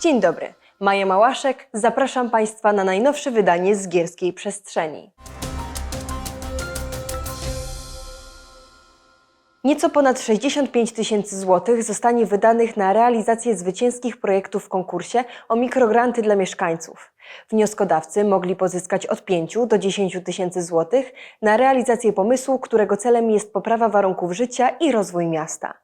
Dzień dobry, Maja Małaszek, zapraszam Państwa na najnowsze wydanie z Gierskiej Przestrzeni. Nieco ponad 65 tysięcy złotych zostanie wydanych na realizację zwycięskich projektów w konkursie o mikrogranty dla mieszkańców. Wnioskodawcy mogli pozyskać od 5 do 10 tysięcy złotych na realizację pomysłu, którego celem jest poprawa warunków życia i rozwój miasta.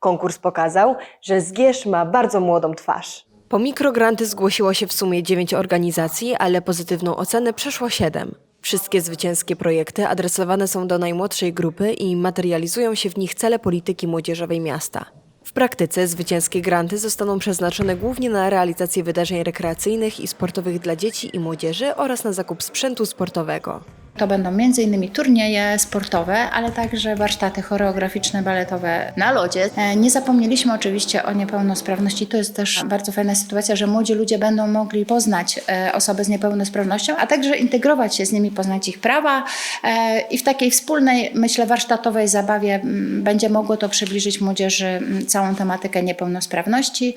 Konkurs pokazał, że Zgierz ma bardzo młodą twarz. Po mikrogranty zgłosiło się w sumie 9 organizacji, ale pozytywną ocenę przeszło 7. Wszystkie zwycięskie projekty adresowane są do najmłodszej grupy i materializują się w nich cele polityki młodzieżowej miasta. W praktyce zwycięskie granty zostaną przeznaczone głównie na realizację wydarzeń rekreacyjnych i sportowych dla dzieci i młodzieży oraz na zakup sprzętu sportowego. To będą m.in. turnieje sportowe, ale także warsztaty choreograficzne, baletowe na lodzie. E, Nie zapomnieliśmy oczywiście o niepełnosprawności. To jest też bardzo fajna sytuacja, że młodzi ludzie będą mogli poznać e, osoby z niepełnosprawnością, a także integrować się z nimi, poznać ich prawa e, i w takiej wspólnej, myślę, warsztatowej zabawie będzie mogło to przybliżyć młodzieży całą tematykę niepełnosprawności.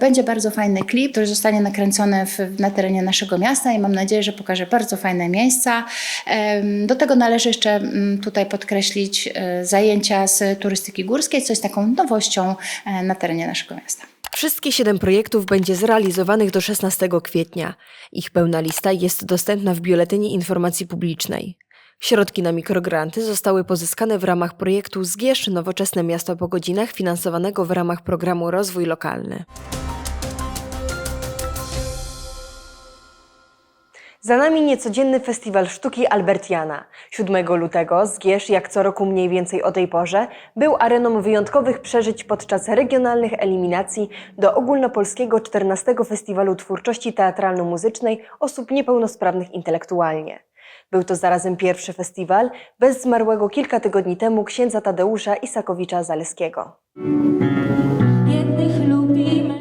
Będzie bardzo fajny klip, który zostanie nakręcony w, na terenie naszego miasta i mam nadzieję, że pokaże bardzo fajne miejsca. Do tego należy jeszcze mm, tutaj podkreślić e, zajęcia z turystyki górskiej, co jest taką nowością e, na terenie naszego miasta. Wszystkie siedem projektów będzie zrealizowanych do 16 kwietnia. Ich pełna lista jest dostępna w Biuletynie Informacji Publicznej. Środki na mikrogranty zostały pozyskane w ramach projektu Zgierz Nowoczesne Miasto po godzinach finansowanego w ramach programu Rozwój Lokalny. Za nami niecodzienny festiwal sztuki Albertiana. 7 lutego Zgierz, jak co roku mniej więcej o tej porze, był areną wyjątkowych przeżyć podczas regionalnych eliminacji do ogólnopolskiego 14 Festiwalu Twórczości Teatralno-Muzycznej osób niepełnosprawnych intelektualnie. Był to zarazem pierwszy festiwal bez zmarłego kilka tygodni temu księdza Tadeusza Isakowicza-Zaleskiego. Jednych lubimy.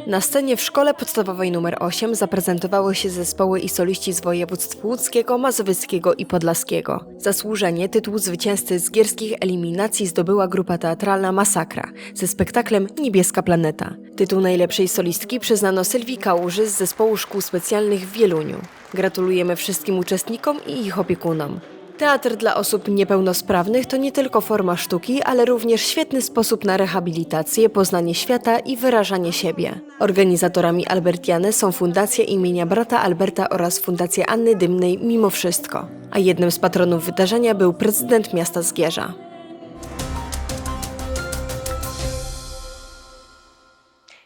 Na scenie w szkole podstawowej nr 8 zaprezentowały się zespoły i soliści z województw łódzkiego, mazowieckiego i podlaskiego. Zasłużenie tytuł zwycięzcy z gierskich eliminacji zdobyła grupa teatralna Masakra ze spektaklem Niebieska Planeta. Tytuł najlepszej solistki przyznano Sylwii Kałuży z zespołu szkół specjalnych w Wieluniu. Gratulujemy wszystkim uczestnikom i ich opiekunom. Teatr dla osób niepełnosprawnych to nie tylko forma sztuki, ale również świetny sposób na rehabilitację, poznanie świata i wyrażanie siebie. Organizatorami Albertiany są Fundacja imienia brata Alberta oraz Fundacja Anny Dymnej Mimo Wszystko. A jednym z patronów wydarzenia był prezydent miasta Zgierza.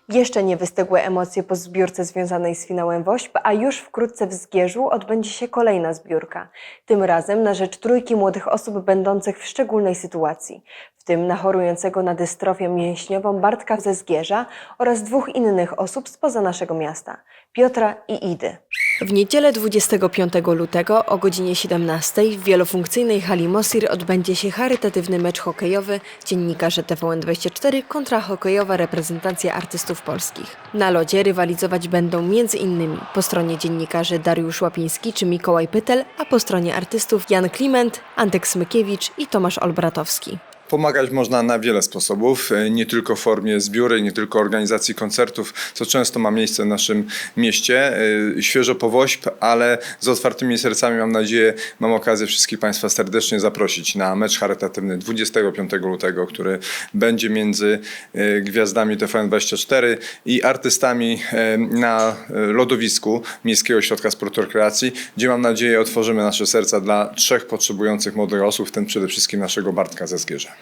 Jeszcze nie wystygły emocje po zbiórce związanej z finałem WOŚP, a już wkrótce w Zgierzu odbędzie się kolejna zbiórka. Tym razem na rzecz trójki młodych osób będących w szczególnej sytuacji, w tym na chorującego na dystrofię mięśniową Bartka ze Zgierza oraz dwóch innych osób spoza naszego miasta, Piotra i Idy. W niedzielę 25 lutego o godzinie 17 w wielofunkcyjnej hali Mosir odbędzie się charytatywny mecz hokejowy dziennikarze TVN24 kontra hokejowa reprezentacja artystów polskich. Na lodzie rywalizować będą m.in. po stronie dziennikarzy Dariusz Łapiński czy Mikołaj Pytel, a po stronie artystów Jan Kliment, Antek Smykiewicz i Tomasz Olbratowski. Pomagać można na wiele sposobów, e, nie tylko w formie zbióry, nie tylko organizacji koncertów, co często ma miejsce w naszym mieście. E, Świeżo po WOŚP, ale z otwartymi sercami mam nadzieję, mam okazję wszystkich Państwa serdecznie zaprosić na mecz charytatywny 25 lutego, który będzie między e, gwiazdami TVN24 i artystami na lodowisku Miejskiego Ośrodka Sportu Rekreacji, gdzie mam nadzieję otworzymy nasze serca dla trzech potrzebujących młodych osób, w tym przede wszystkim naszego Bartka ze Zgierza.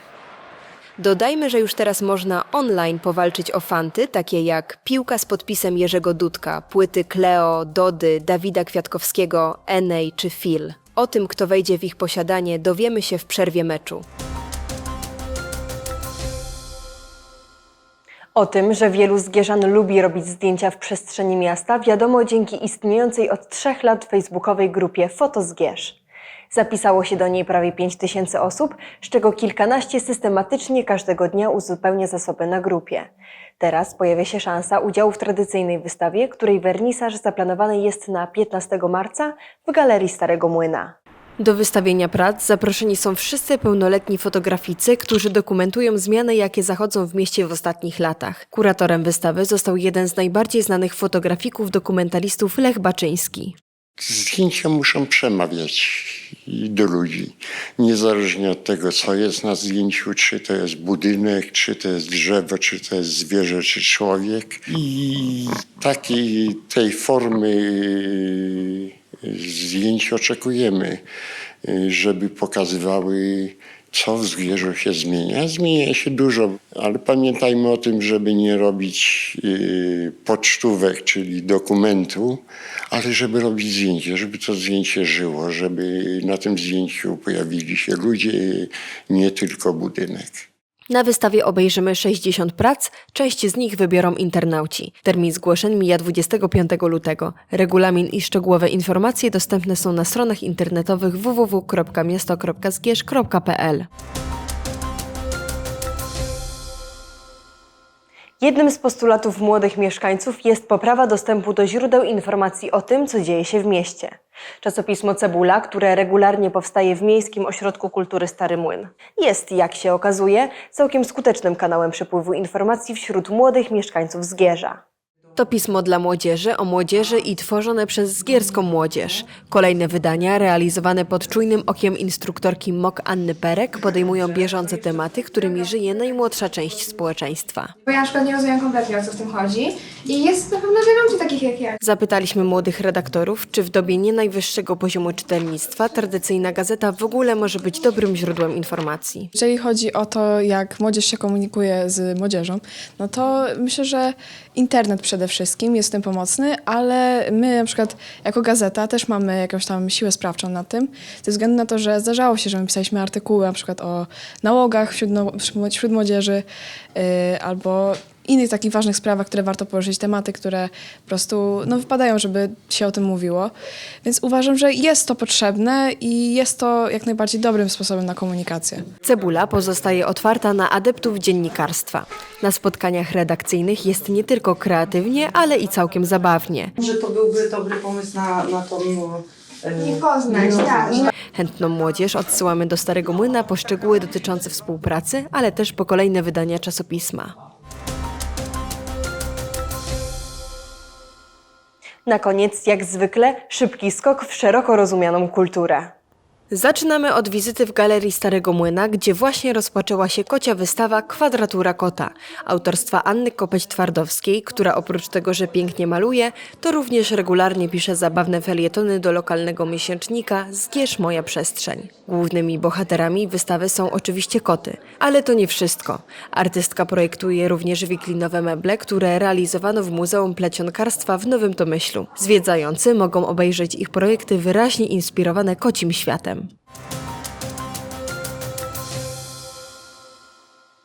Dodajmy, że już teraz można online powalczyć o fanty, takie jak piłka z podpisem Jerzego Dudka, płyty Kleo, Dody, Dawida Kwiatkowskiego, Enej czy Phil. O tym, kto wejdzie w ich posiadanie, dowiemy się w przerwie meczu. O tym, że wielu zgierzan lubi robić zdjęcia w przestrzeni miasta, wiadomo dzięki istniejącej od trzech lat facebookowej grupie Fotozgierz. Zapisało się do niej prawie 5 tysięcy osób, z czego kilkanaście systematycznie każdego dnia uzupełnia zasoby na grupie. Teraz pojawia się szansa udziału w tradycyjnej wystawie, której wernisaż zaplanowany jest na 15 marca w Galerii Starego Młyna. Do wystawienia prac zaproszeni są wszyscy pełnoletni fotograficy, którzy dokumentują zmiany, jakie zachodzą w mieście w ostatnich latach. Kuratorem wystawy został jeden z najbardziej znanych fotografików, dokumentalistów Lech Baczyński. Zdjęcia muszą przemawiać do ludzi. Niezależnie od tego, co jest na zdjęciu, czy to jest budynek, czy to jest drzewo, czy to jest zwierzę, czy człowiek. I takiej tej formy zdjęć oczekujemy, żeby pokazywały, co w zwierzę się zmienia. Zmienia się dużo, ale pamiętajmy o tym, żeby nie robić yy, pocztówek, czyli dokumentu, ale żeby robić zdjęcie, żeby to zdjęcie żyło, żeby na tym zdjęciu pojawili się ludzie, nie tylko budynek. Na wystawie obejrzymy 60 prac, część z nich wybiorą internauci. Termin zgłoszeń mija 25 lutego. Regulamin i szczegółowe informacje dostępne są na stronach internetowych www.miasto.zgierz.pl. Jednym z postulatów młodych mieszkańców jest poprawa dostępu do źródeł informacji o tym, co dzieje się w mieście. Czasopismo Cebula, które regularnie powstaje w Miejskim Ośrodku Kultury Stary Młyn, jest, jak się okazuje, całkiem skutecznym kanałem przepływu informacji wśród młodych mieszkańców Zgierza. To pismo dla młodzieży o młodzieży i tworzone przez zgierską młodzież. Kolejne wydania, realizowane pod czujnym okiem instruktorki MOK Anny Perek, podejmują bieżące tematy, którymi żyje najmłodsza część społeczeństwa. Bo ja na przykład nie rozumiem kompletnie o co w tym chodzi i jest na pewno wiele ludzi takich jak ja. Zapytaliśmy młodych redaktorów, czy w dobie nie najwyższego poziomu czytelnictwa tradycyjna gazeta w ogóle może być dobrym źródłem informacji. Jeżeli chodzi o to, jak młodzież się komunikuje z młodzieżą, no to myślę, że internet przede wszystkim jest w tym pomocny, ale my na przykład jako gazeta też mamy jakąś tam siłę sprawczą na tym, ze względu na to, że zdarzało się, że my pisaliśmy artykuły na przykład o nałogach wśród, no, wśród młodzieży yy, albo innych takich ważnych sprawach, które warto poruszyć, tematy, które po prostu no, wypadają, żeby się o tym mówiło. Więc uważam, że jest to potrzebne i jest to jak najbardziej dobrym sposobem na komunikację. Cebula pozostaje otwarta na adeptów dziennikarstwa. Na spotkaniach redakcyjnych jest nie tylko kreatywnie, ale i całkiem zabawnie. że to byłby dobry pomysł na, na tą e, Nie poznać, tak. Chętną młodzież odsyłamy do Starego Młyna po szczegóły dotyczące współpracy, ale też po kolejne wydania czasopisma. Na koniec, jak zwykle, szybki skok w szeroko rozumianą kulturę. Zaczynamy od wizyty w Galerii Starego Młyna, gdzie właśnie rozpoczęła się kocia wystawa Kwadratura Kota, autorstwa Anny Kopeć-Twardowskiej, która oprócz tego, że pięknie maluje, to również regularnie pisze zabawne felietony do lokalnego miesięcznika Zgierz Moja Przestrzeń. Głównymi bohaterami wystawy są oczywiście koty, ale to nie wszystko. Artystka projektuje również wiklinowe meble, które realizowano w Muzeum Plecionkarstwa w Nowym Tomyślu. Zwiedzający mogą obejrzeć ich projekty wyraźnie inspirowane kocim światem.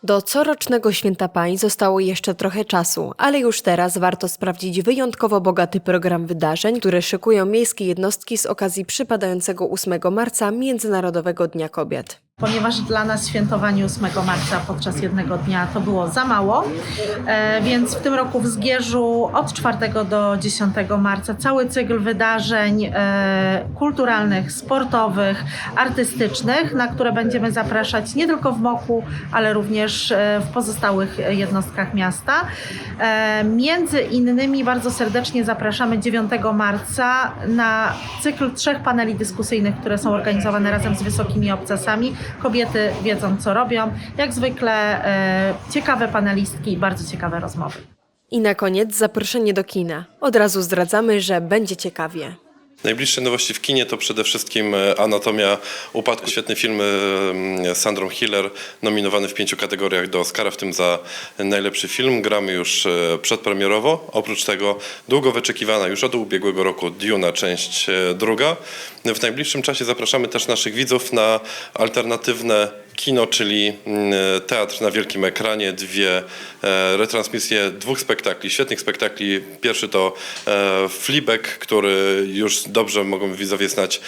Do corocznego Święta Pań zostało jeszcze trochę czasu, ale już teraz warto sprawdzić wyjątkowo bogaty program wydarzeń, które szykują miejskie jednostki z okazji przypadającego 8 marca Międzynarodowego Dnia Kobiet. Ponieważ dla nas świętowanie 8 marca podczas jednego dnia to było za mało, e, więc w tym roku w Zgierzu od 4 do 10 marca cały cykl wydarzeń e, kulturalnych, sportowych, artystycznych, na które będziemy zapraszać nie tylko w Moku, ale również e, w pozostałych jednostkach miasta. Między innymi bardzo serdecznie zapraszamy 9 marca na cykl trzech paneli dyskusyjnych, które są organizowane razem z Wysokimi Obcasami. Kobiety wiedzą, co robią. Jak zwykle e, ciekawe panelistki i bardzo ciekawe rozmowy. I na koniec zaproszenie do kina. Od razu zdradzamy, że będzie ciekawie. Najbliższe nowości w kinie to przede wszystkim e, Anatomia Upadku. Świetny film e, z Sandrą Hiller, nominowany w pięciu kategoriach do Oscara, w tym za najlepszy film. Gramy już przedpremierowo. Oprócz tego długo wyczekiwana już od ubiegłego roku Duna, część druga. W najbliższym czasie zapraszamy też naszych widzów na alternatywne kino, czyli mm, teatr na wielkim ekranie, dwie e, retransmisje dwóch spektakli, świetnych spektakli. Pierwszy to e, Fleabag, który już dobrze mogą widzowie znać e,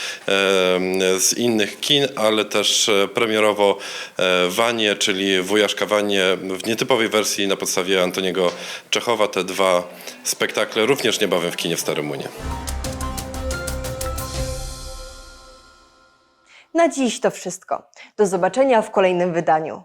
z innych kin, ale też premierowo Wanie, czyli Wujaszka Wanie w nietypowej wersji na podstawie Antoniego Czechowa. Te dwa spektakle również niebawem w kinie w Starym Młynie. Na dziś to wszystko. Do zobaczenia w kolejnym wydaniu.